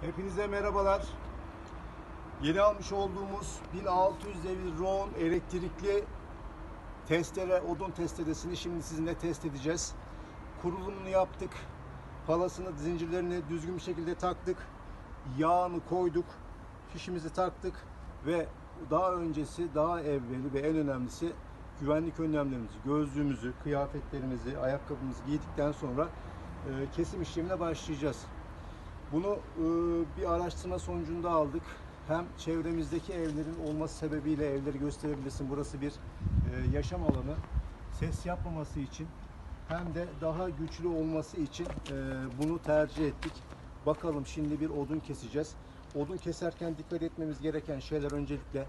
Hepinize merhabalar. Yeni almış olduğumuz 1600 devir Roon elektrikli testere, odun testeresini şimdi sizinle test edeceğiz. Kurulumunu yaptık. Palasını, zincirlerini düzgün bir şekilde taktık. Yağını koyduk. Fişimizi taktık ve daha öncesi, daha evveli ve en önemlisi güvenlik önlemlerimizi, gözlüğümüzü, kıyafetlerimizi, ayakkabımızı giydikten sonra e, kesim işlemine başlayacağız. Bunu e, bir araştırma sonucunda aldık. Hem çevremizdeki evlerin olması sebebiyle evleri gösterebilirsin. Burası bir e, yaşam alanı. Ses yapmaması için hem de daha güçlü olması için e, bunu tercih ettik. Bakalım şimdi bir odun keseceğiz. Odun keserken dikkat etmemiz gereken şeyler öncelikle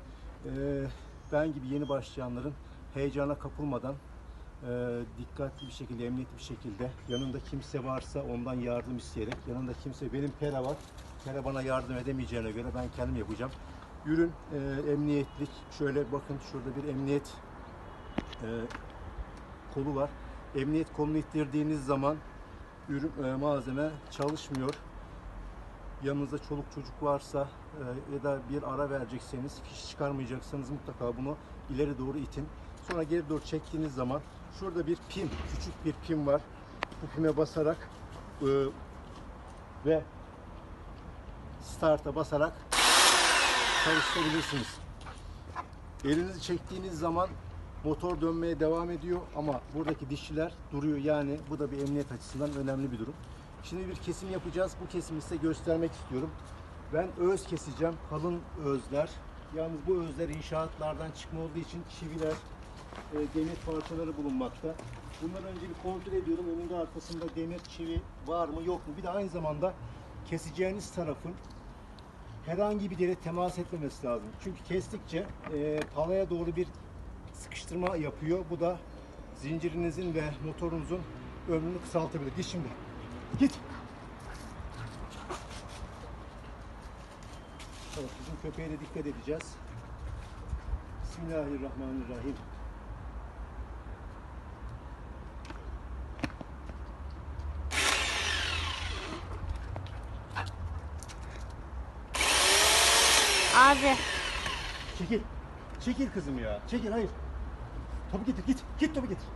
ben gibi yeni başlayanların heyecana kapılmadan e, dikkatli bir şekilde, emniyetli bir şekilde yanında kimse varsa ondan yardım isteyerek yanında kimse benim pera var. Pera bana yardım edemeyeceğine göre ben kendim yapacağım. Ürün e, emniyetlik. Şöyle bakın şurada bir emniyet e, kolu var. Emniyet kolunu ittirdiğiniz zaman ürün e, malzeme çalışmıyor. Yanınızda çoluk çocuk varsa e, ya da bir ara verecekseniz, fiş çıkarmayacaksanız mutlaka bunu ileri doğru itin. Sonra geri doğru çektiğiniz zaman şurada bir pim, küçük bir pim var. Bu pime basarak e, ve start'a basarak çalıştırabilirsiniz. Elinizi çektiğiniz zaman motor dönmeye devam ediyor ama buradaki dişliler duruyor. Yani bu da bir emniyet açısından önemli bir durum. Şimdi bir kesim yapacağız. Bu kesimi size göstermek istiyorum. Ben öz keseceğim. Kalın özler. Yalnız bu özler inşaatlardan çıkma olduğu için çiviler, e, demir parçaları bulunmakta. Bunları önce bir kontrol ediyorum. Önünde arkasında demir çivi var mı yok mu? Bir de aynı zamanda keseceğiniz tarafın herhangi bir yere temas etmemesi lazım. Çünkü kestikçe e, palaya doğru bir sıkıştırma yapıyor. Bu da zincirinizin ve motorunuzun ömrünü kısaltabilir. Git şimdi. Git. Evet, bizim köpeğe de dikkat edeceğiz. Bismillahirrahmanirrahim. Abi Çekil. Çekil kızım ya. Çekil hayır. Topu getir git. Git topu getir.